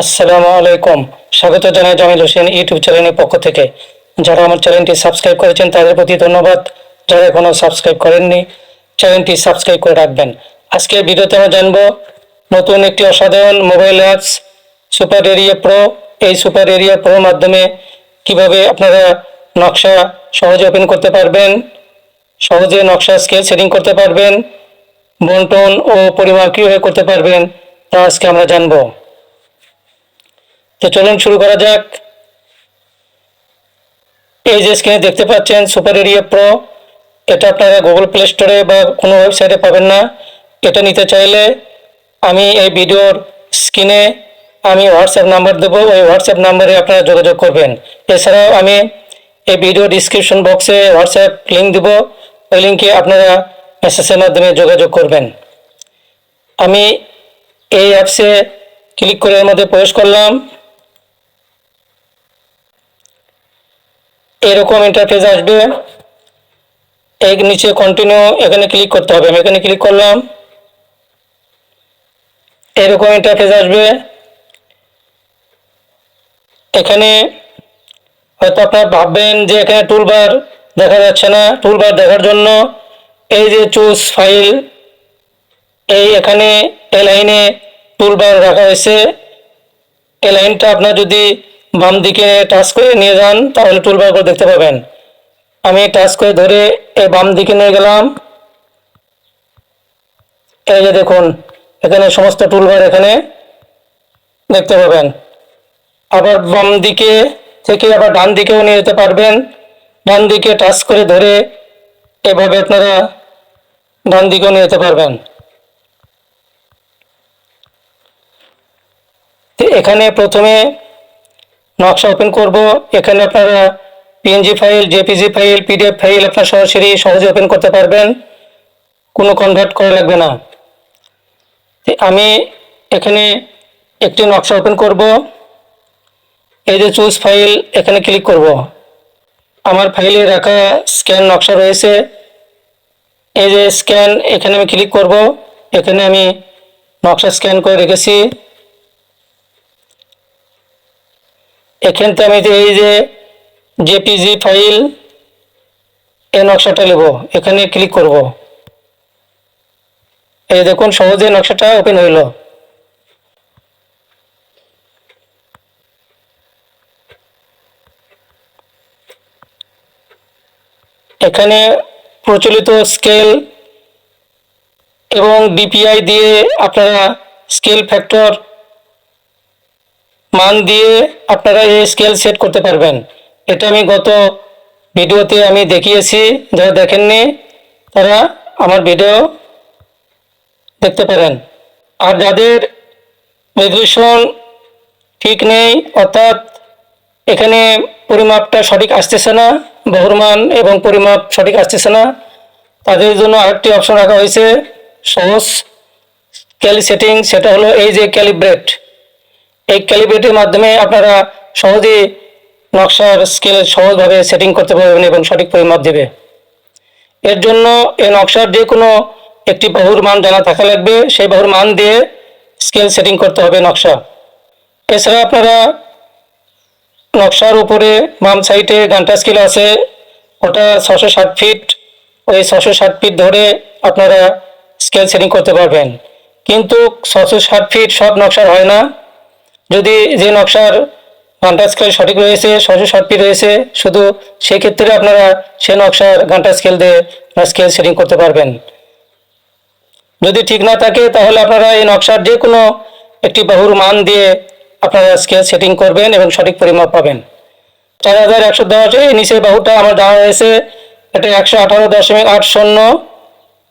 আসসালামু আলাইকুম। স্বাগত জানাই জামিল হোসেন ইউটিউব চ্যানেলের পক্ষ থেকে। যারা আমার চ্যানেলটি সাবস্ক্রাইব করেছেন, তাদের প্রতি ধন্যবাদ। যারা এখনও সাবস্ক্রাইব করেননি, চ্যানেলটি সাবস্ক্রাইব করে রাখবেন। আজকের ভিডিওতে আমরা জানব নতুন একটি অসাধারণ mobile apps, super area pro. এই সুপার এরিয়া প্রোর মাধ্যমে কীভাবে আপনারা নকশা সহজে ওপেন করতে পারবেন, সহজে নকশা স্কেল সেটিং করতে পারবেন, বন্টন ও পরিমাপ কীভাবে করতে পারবেন, তা আজকে আমরা জানব। তো চলুন শুরু করা যাক। এই যে স্ক্রিনে দেখতে পাচ্ছেন সুপার এরিয়া প্রো এটা আপনারা গুগল প্লে স্টোরে বা কোনো ওয়েবসাইটে পাবেন না। এটা নিতে চাইলে আমি এই ভিডিওর স্ক্রিনে আমি হোয়াটসঅ্যাপ নাম্বার দেবো। ওই হোয়াটসঅ্যাপ নাম্বারে আপনারা যোগাযোগ করবেন। এছাড়াও আমি এই ভিডিও ডিসক্রিপশন বক্সে হোয়াটসঅ্যাপ লিঙ্ক দেবো। ওই লিঙ্কে আপনারা মেসেজের মাধ্যমে যোগাযোগ করবেন। আমি এই অ্যাপসে ক্লিক করে এর মধ্যে প্রবেশ করলাম। এরকম ইন্টারফেস আসবে। এই নিচে কন্টিনিউ এখানে ক্লিক করতে হবে। আমি এখানে ক্লিক করলাম। এরকম ইন্টারফেস আসবে। এখানে হয়তো আপনারা ভাববেন যে এখানে টুলবার দেখা যাচ্ছে না। টুলবার দেখার জন্য এই যে চুজ ফাইল এই এখানে এ লাইনে টুলবার রাখা হয়েছে। এই লাইনটা আপনার যদি বাম দিকে টাচ করে নিয়ে যান, তাহলে টুলবার করে দেখতে পাবেন। আমি টাচ করে ধরে এই বাম দিকে নিয়ে গেলাম। এই যে দেখুন, এখানে সমস্ত টুলবার এখানে দেখতে পাবেন। আবার বাম দিকে থেকে আবার ডান দিকেও নিয়ে যেতে পারবেন। ডান দিকে টাচ করে ধরে এভাবে আপনারা ডান দিকেও নিয়ে যেতে পারবেন। এখানে প্রথমে নকশা ওপেন করব। এখানে আপনারা PNG file JPG file PDF file আপনার সরাসরি সহজে ওপেন করতে পারবেন। কোনো কনভার্ট করা লাগবে না। আমি এখানে একটি নকশা ওপেন করব। এই যে চুজ ফাইল এখানে ক্লিক করব। আমার ফাইলে রাখা স্ক্যান নকশা রয়েছে। এই যে স্ক্যান এখানে আমি ক্লিক করব। এখানে আমি নকশা স্ক্যান করে রেখেছি। এখান থেকে আমি এই যে জেপিজি ফাইল এই নকশাটা নেব এখানে ক্লিক করব। এই দেখুন, সহজে নকশাটা ওপেন হইল। এখানে প্রচলিত স্কেল এবং ডিপিআই দিয়ে আপনারা স্কেল ফ্যাক্টর মান দিয়ে আপনারা এই স্কেল সেট করতে পারবেন। এটা আমি গত ভিডিওতে আমি দেখিয়েছি, যারা দেখেননি, তারা আমার ভিডিও দেখতে পারেন। আর যাদের রেজলিউশন ঠিক নেই, অর্থাৎ এখানে পরিমাপটা সঠিক আসতেছে না বহুরমান এবং পরিমাপ সঠিক আসতেছে না, তাদের জন্য আরেকটি অপশন রাখা হয়েছে, সহজ ক্যালি সেটিং সেটা হলো এই যে ক্যালিব্রেট এই ক্যালিব্রেটের মাধ্যমে আপনারা সহজেই নকশার স্কেল সহজভাবে সেটিং করতে পারবেন এবং সঠিক পরিমাপ দেবে। এর জন্য এই নকশার যে কোনো একটি বাহুর মান জানা থাকা লাগবে। সেই বাহুর মান দিয়ে স্কেল সেটিং করতে হবে নকশা। এছাড়া আপনারা নকশার উপরে বাম সাইডে গানটা স্কেল আছে। ওটা ছশো ষাট ফিট ওই ছশো ষাট ফিট ধরে আপনারা স্কেল সেটিং করতে পারবেন। কিন্তু ছশো ষাট ফিট সব নকশার হয় না। যদি যে নকশার ঘণ্টা স্কেল সঠিক রয়েছে ছশো ষাট রয়েছে, শুধু সেই ক্ষেত্রে আপনারা সে নকশার ঘণ্টা স্কেল দিয়ে স্কেল সেটিং করতে পারবেন। যদি ঠিক না থাকে, তাহলে আপনারা এই নকশার যে কোনো একটি বাহুর মান দিয়ে আপনারা স্কেল সেটিং করবেন এবং সঠিক পরিমাপ পাবেন। চার হাজার একশো দশ এই নিচের বাহুটা আমার দেওয়া হয়েছে, এটা একশো আঠারো দশমিক আট শূন্য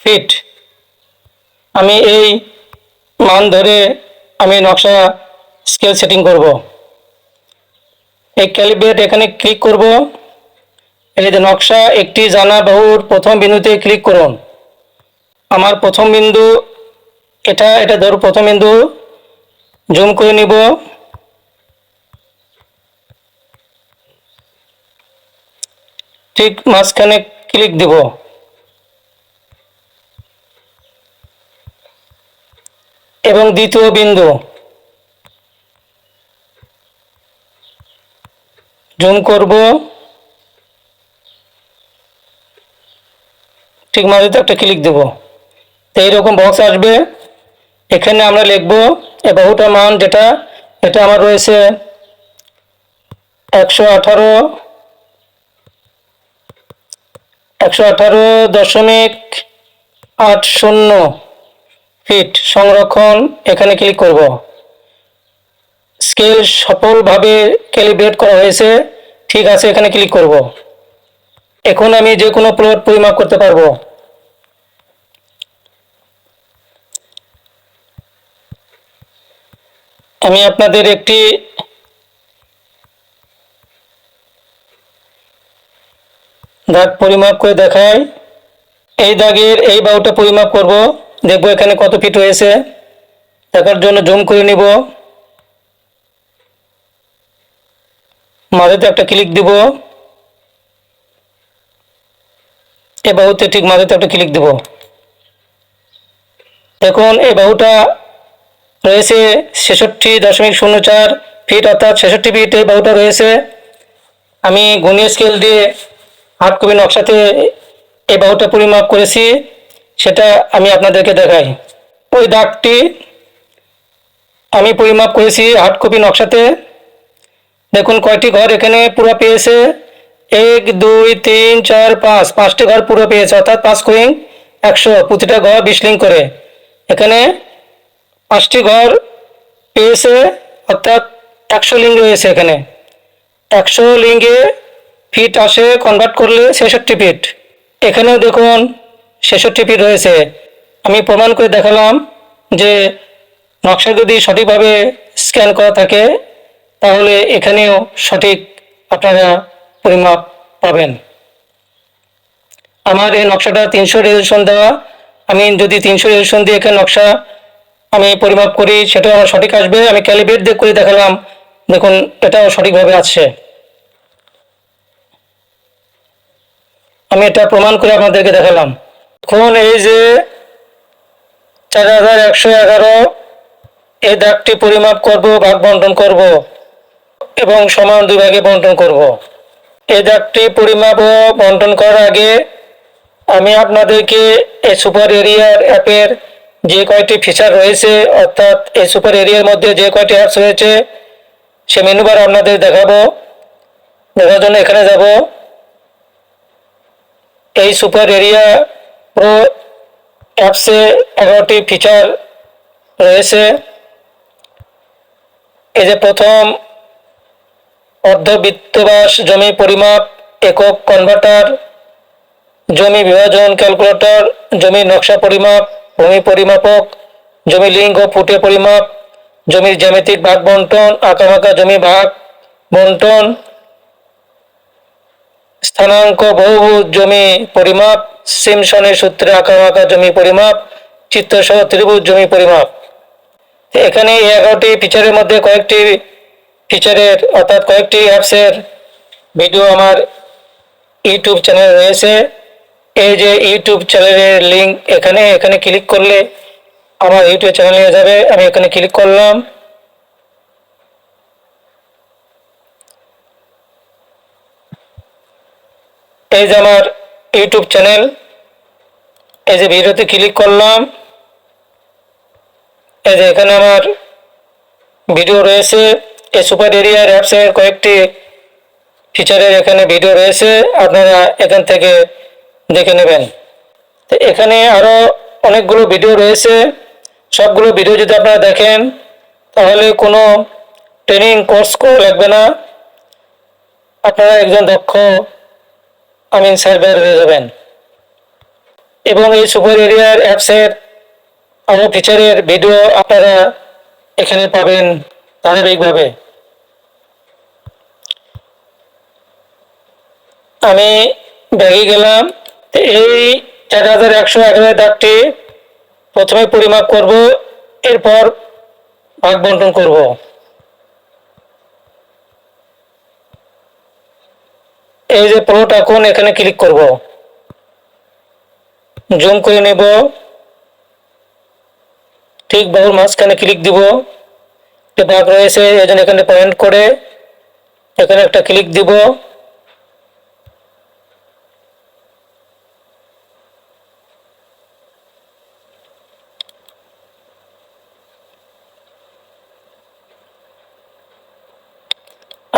ফিট আমি এই মান ধরে আমি নকশা স্কেল সেটিং করব। এই ক্যালিব্রেট এখানে ক্লিক করব। এই নকশা, একটি জানা বাহুর প্রথম বিন্দুতে ক্লিক করুন। আমার প্রথম বিন্দু এটা এটা ধরো প্রথম বিন্দু। জুম করে নিব। ঠিক মাঝখানে ক্লিক দিব। এবং দ্বিতীয় বিন্দু। জুম করব। ঠিক মাঝেতে একটা ক্লিক দেব। তো এইরকম বক্স আসবে। এখানে আমরা লিখব বাহুটার মান যেটা, এটা আমার রয়েছে একশো আঠারো একশো আঠারো দশমিক আট শূন্য ফিট সংরক্ষণ। এখানে ক্লিক করব। স্কেল সফলভাবে ক্যালিব্রেট করা হয়েছে, ঠিক আছে, এখানে ক্লিক করব। এখন আমি যে কোনো প্লট পরিমাপ করতে পারব। আমি আপনাদের একটি দাগ পরিমাপ করে দেখাই। এই দাগের এই বাউটা পরিমাপ করব। দেখব এখানে কত ফিট হয়েছে দেখার জন্য জুম করে নিব। মাঝেতে একটা ক্লিক দিব। এ বাহুতে ঠিক মাঝেতে একটা ক্লিক দিব। এখন এই বাহুটা রয়েছে ছেষট্টি দশমিক শূন্য চার ফিট অর্থাৎ ছেষট্টি ফিট এই বাহুটা রয়েছে। আমি গুণীয় স্কেল দিয়ে হাত কপি নকশাতে এই বাহুটা পরিমাপ করেছি, সেটা আমি আপনাদেরকে দেখাই। ওই দাগটি আমি পরিমাপ করেছি হার্ড কপি নকশাতে। দেখুন, কয়টি ঘর এখানে পুরো পেয়েছে? এক, দুই, তিন, চার, পাঁচ। পাঁচটি ঘর পুরো পেয়েছে, অর্থাৎ পাঁচ কুইং একশো। প্রতিটা ঘর বিশ লিঙ্ক করে। এখানে পাঁচটি ঘর পেয়েছে, অর্থাৎ একশো লিঙ্গ রয়েছে এখানে। একশো লিঙ্গে ফিট আসে কনভার্ট করলে ছেষট্টি ফিট। এখানেও দেখুন, ছেষট্টি ফিট রয়েছে। আমি প্রমাণ করে দেখালাম যে নকশা যদি সঠিকভাবে স্ক্যান করা থাকে তাহলে এখানেও সঠিক আপনারা পরিমাপ পাবেন। আমার এই নকশাটা তিনশো রেজুলেশন দেওয়া। আমি যদি তিনশো রেজুলেশন দিয়ে এখানে নকশা আমি পরিমাপ করি, সেটাও আমার সঠিক আসবে। আমি ক্যালিব্রেট দিয়ে করে দেখালাম। দেখুন, এটাও সঠিকভাবে আসছে। আমি এটা প্রমাণ করে আপনাদেরকে দেখালাম। এখন এই যে চার হাজার একশো এগারো, এই দাগটি পরিমাপ করব, ভাগ বন্টন করব। এবং সমান দুই ভাগে বন্টন করব। এই দাগটি পরিমাপ ও বন্টন করার আগে আমি আপনাদেরকে এই সুপার এরিয়ার অ্যাপের যে কয়টি ফিচার রয়েছে, অর্থাৎ এই সুপার এরিয়ার মধ্যে যে কয়টি অ্যাপস রয়েছে, সে মেনুবার আপনাদের দেখাবো। দেখার জন্য এখানে যাব। এই সুপার এরিয়া প্রো অ্যাপসে এগারোটি ফিচার রয়েছে। এই যে প্রথম অর্ধবৃত্তবাস, জমি পরিমাপ, একক কনভার্টার জমি বিভাজন ক্যালকুলেটর জমি নকশা পরিমাপ, ভূমি পরিমাপক, জমি লিঙ্গ ফুটে পরিমাপ জমির জ্যামিতিক ভাগ বন্টন আঁকাবাঁকা জমি ভাগ বন্টন, স্থানাঙ্ক বহুভুজ জমি পরিমাপ, সিমসনের সূত্রে আঁকাবাঁকা জমি পরিমাপ, চিত্রসহ ত্রিভুজ জমি পরিমাপ। এখানে এগারোটি ফিচারের মধ্যে কয়েকটি ফিচারের অর্থাৎ কয়েকটি অ্যাপসের ভিডিও আমার ইউটিউব চ্যানেল রয়েছে। এই যে ইউটিউব চ্যানেলের লিঙ্ক এখানে এখানে ক্লিক করলে আমার ইউটিউব চ্যানেলে নিয়ে যাবে। আমি এখানে ক্লিক করলাম। এই যে আমার ইউটিউব চ্যানেল এই যে ভিডিওতে ক্লিক করলাম। এই যে এখানে আমার ভিডিও রয়েছে। এই সুপার এরিয়ার অ্যাপসের কয়েকটি ফিচারের এখানে ভিডিও রয়েছে, আপনারা এখান থেকে দেখে নেবেন। তো এখানে আরও অনেকগুলো ভিডিও রয়েছে। সবগুলো ভিডিও যদি আপনারা দেখেন, তাহলে কোনো ট্রেনিং কোর্স করে লাগবে না। আপনারা একজন দক্ষ আমিন সার্ভার হয়ে যাবেন। এবং এই সুপার এরিয়ার অ্যাপসের আরও ফিচারের ভিডিও আপনারা এখানে পাবেন। ধারাবাহিকভাবে আমি ব্যাগে গেলাম এই চার হাজার একশো এগারো দাগটি প্রথমে পরিমাপ করব, এরপর ভাগ বন্টন করব। এই যে প্লট এখন এখানে ক্লিক করব। জুম করে নেব। ঠিক বাহুর মাঝখানে ক্লিক দিব। ভাগ রয়েছে, এই জন্য এখানে পয়েন্ট করে এখানে একটা ক্লিক দিব।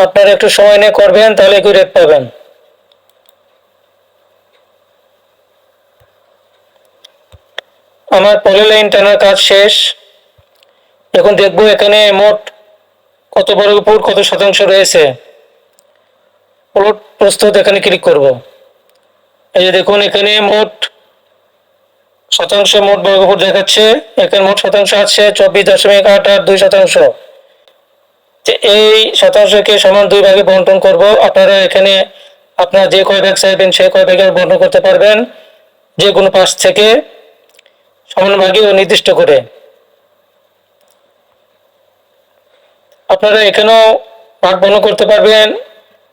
আপনারা একটু সময় নিয়ে করবেন, তাহলে একটু রেট পাবেন। আমার পলিলাইন টানার কাজ শেষ। এখন দেখব এখানে মোট কত বর্গ ফুট কত শতাংশ রয়েছে। প্লট প্রস্তুত এখানে ক্লিক করব। এই যে দেখুন, এখানে মোট শতাংশ, মোট বর্গ ফুট দেখাচ্ছে। এখানে মোট শতাংশ আছে চব্বিশ দশমিক আট আট দুই শতাংশ। এই শতাংশকে সমান দুই ভাগে বন্টন করব। আপনারা এখানে আপনারা যে কয় ভাগ চাইবেন সেই কয় ভাগে বন্টন করতে পারবেন। যে কোনো পাশ থেকে সমান ভাগে ও নির্দিষ্ট করে। আপনারা এখানেও ভাগ বর্ণ করতে পারবেন,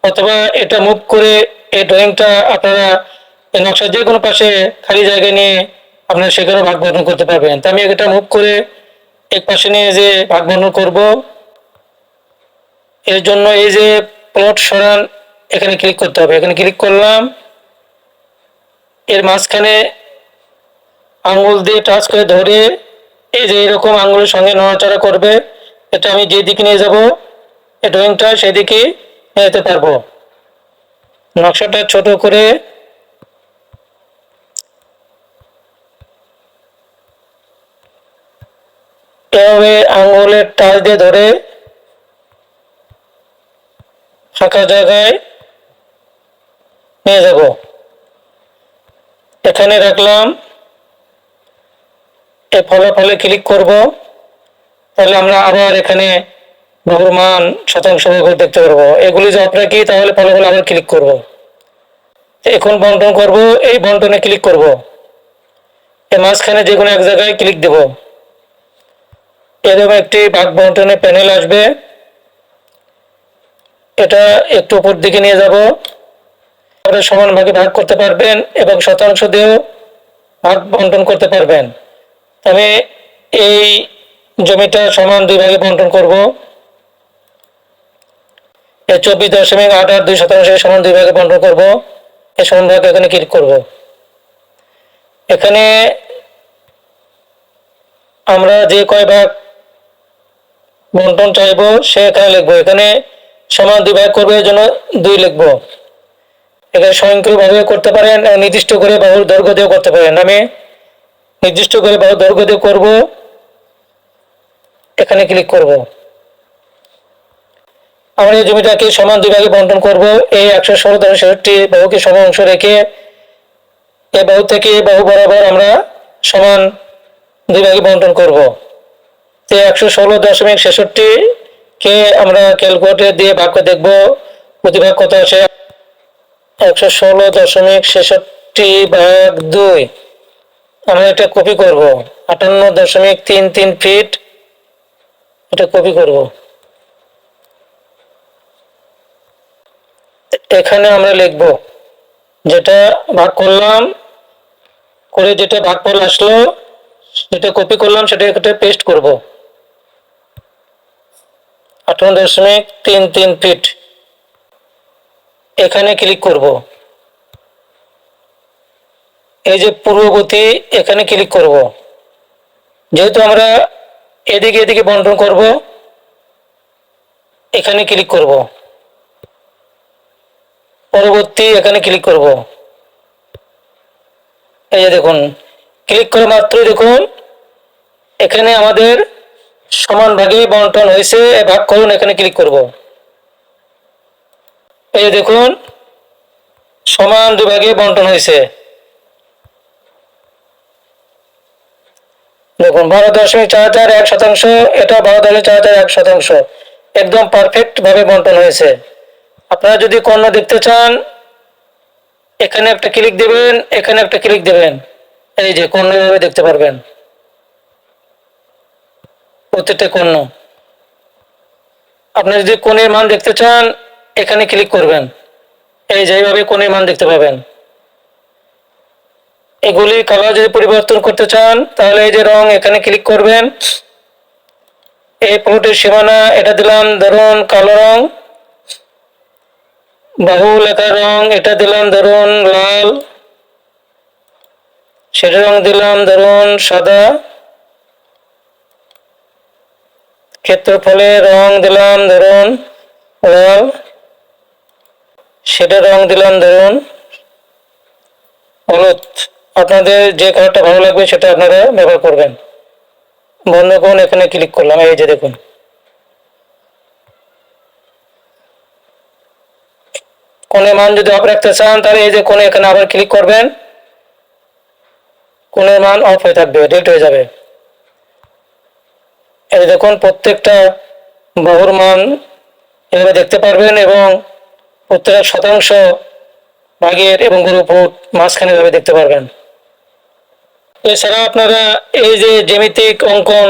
অথবা এটা মুভ করে এই ড্রয়িংটা আপনারা এই নকশা যে কোনো পাশে খালি জায়গা নিয়ে আপনারা সেখানেও ভাগ বর্ণ করতে পারবেন। তো আমি এটা মুভ করে এক পাশে নিয়ে যে ভাগ বর্ণ করব, এর জন্য এই যে প্লট সরান এখানে ক্লিক করতে হবে। এখানে ক্লিক করলাম, এর মাঝখানে আঙুল দিয়ে টাচ করে ধরে এই যে এরকম আঙুলের সঙ্গে নড়াচড়া করবে। এটা আমি যে দিকে নিয়ে যাব এই ড্রয়িংটা সেদিকে নিয়ে যেতে পারব। নকশাটা ছোট করে এভাবে আঙুলের টাচ দিয়ে ধরে ফাঁকা জায়গায় নিয়ে যাব। এখানে রাখলাম। এই ফলাফলে ক্লিক করব। তাহলে আমরা আবার এখানে বহুর মান শতাংশ দেখতে পারব। এগুলি যে আপনারা কি, তাহলে ফলাফল আবার ক্লিক করব। এখন বন্টন করব, এই বন্টনে ক্লিক করব। এই মাঝখানে যে কোনো এক জায়গায় ক্লিক দেব। এরকম একটি ভাগ বন্টনের প্যানেল আসবে। এটা একটু উপর দিকে নিয়ে যাব। আপনারা সমান ভাগে ভাগ করতে পারবেন এবং শতাংশ দিয়েও ভাগ বন্টন করতে পারবেন। আমি এই জমিটা সমান দুই ভাগে বন্টন করব। এই চব্বিশ দশমিক আট আট দুই শতাংশ সমান দুই ভাগে বন্টন করব। এই সমান ভাগ এখানে ক্লিক করব? এখানে আমরা যে কয় ভাগ বন্টন চাইব সে এখানে লিখব। এখানে সমান দুই ভাগ করবে এর জন্য দুই লিখব। এখানে স্বয়ংক্রিয়ভাবে করতে পারেন, নির্দিষ্ট করে বাহুর দৈর্ঘ্য দিয়েও করতে পারেন। আমি নির্দিষ্ট করে বাহুর দৈর্ঘ্য দিয়ে করব। এখানে ক্লিক করব। আমরা এই জমিটাকে সমান দুই ভাগে বন্টন করব। এই একশো ষোলো দশ ছেষট্টি বাহুকে সমান অংশ রেখে এ বাহু থেকে বাহু বরাবর আমরা সমান দুই ভাগে বন্টন করব। তো একশো ষোলো দশমিক ছেষট্টি কে আমরা ক্যালকুলেটর দিয়ে ভাগ করে দেখব। প্রতিভাগ কত আছে একশো ষোলো দশমিক ছেষট্টি ভাগ দুই। আমরা এটা কপি করব। আটান্ন দশমিক তিন তিন ফিট এটা কপি করব। এখানে আমরা লিখব, যেটা ভাগ করলাম, করে যেটা ভাগ ফল আসলো, যেটা কপি করলাম, সেটা একটা পেস্ট করব। আটান্ন দশমিক তিন তিন ফিট এখানে ক্লিক করব। এই যে পূর্ববর্তী, এখানে ক্লিক করব। যেহেতু আমরা এদিকে এদিকে বন্টন করব। এখানে ক্লিক করব। পরবর্তী এখানে ক্লিক করব। এই যে দেখুন ক্লিক করা মাত্রই দেখুন, এখানে আমাদের সমান ভাগে বন্টন হয়েছে ভাগ করুন, এখানে ক্লিক করব। এই দেখুন, সমান দুভাগে বন্টন হয়েছে। দেখুন, বারো দশমিক চার চার এক শতাংশ, এটা বারো দশমিক চার চার এক শতাংশ। একদম পারফেক্ট ভাবে বন্টন হয়েছে। আপনারা যদি কর্ণ দেখতে চান, এখানে একটা ক্লিক দেবেন, এখানে একটা ক্লিক দেবেন। এই যে, কর্ণ এভাবে দেখতে পারবেন। প্রত্যেকটা কর্ণ। আপনি যদি কোণের মান দেখতে চান, এখানে ক্লিক করবেন। এই যে, এইভাবে কোণের মান দেখতে পাবেন। এগুলি কালার যদি পরিবর্তন করতে চান, তাহলে এই যে রং এখানে ক্লিক করবেন। এই প্লটের সীমানা, এটা দিলাম ধরুন কালো রং, বাহু লেখার রং, এটা দিলাম ধরুন লাল, সেটা রং দিলাম ধরুন সাদা, ক্ষেত্রফলে রং দিলাম ধরুন লাল, সেটা রং দিলাম ধরুন হলুদ। আপনাদের যে কালারটা ভালো লাগবে সেটা আপনারা ব্যবহার করবেন। বন্ধ করুন এখানে ক্লিক করলাম, এই যে দেখুন। কোণের মান যদি অফ রাখতে চান, তাহলে এই যে কোণে এখানে আবার ক্লিক করবেন। কোণের মান অফ হয়ে থাকবে ডিলিট হয়ে যাবে। এই দেখুন, প্রত্যেকটা বাহুর মান এভাবে দেখতে পারবেন এবং প্রত্যেকটা শতাংশ ভাগের এবং গরু ফুট মাঝখানে এভাবে দেখতে পারবেন। এছাড়া আপনারা এই যে জ্যামিতিক অঙ্কন,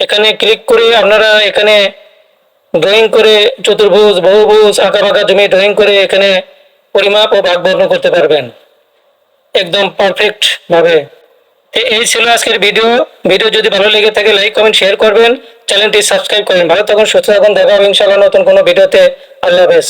এখানে ক্লিক করে আপনারা এখানে ড্রয়িং করে চতুর্ভুজ, বহুভুজ আঁকা বাঁকা জমি ড্রয়িং করে এখানে পরিমাপ ও ভাগ বর্ণ করতে পারবেন। একদম পারফেক্ট ভাবে। এই ছিল আজকের ভিডিও ভিডিও যদি ভালো লেগে থাকে লাইক কমেন্ট শেয়ার করবেন। চ্যানেলটি সাবস্ক্রাইব করেন ভালো থাকুন, সুস্থ থাকুন। দেখা হবে ইনশাআল্লাহ নতুন কোনো ভিডিওতে আল্লাহ হাফেজ।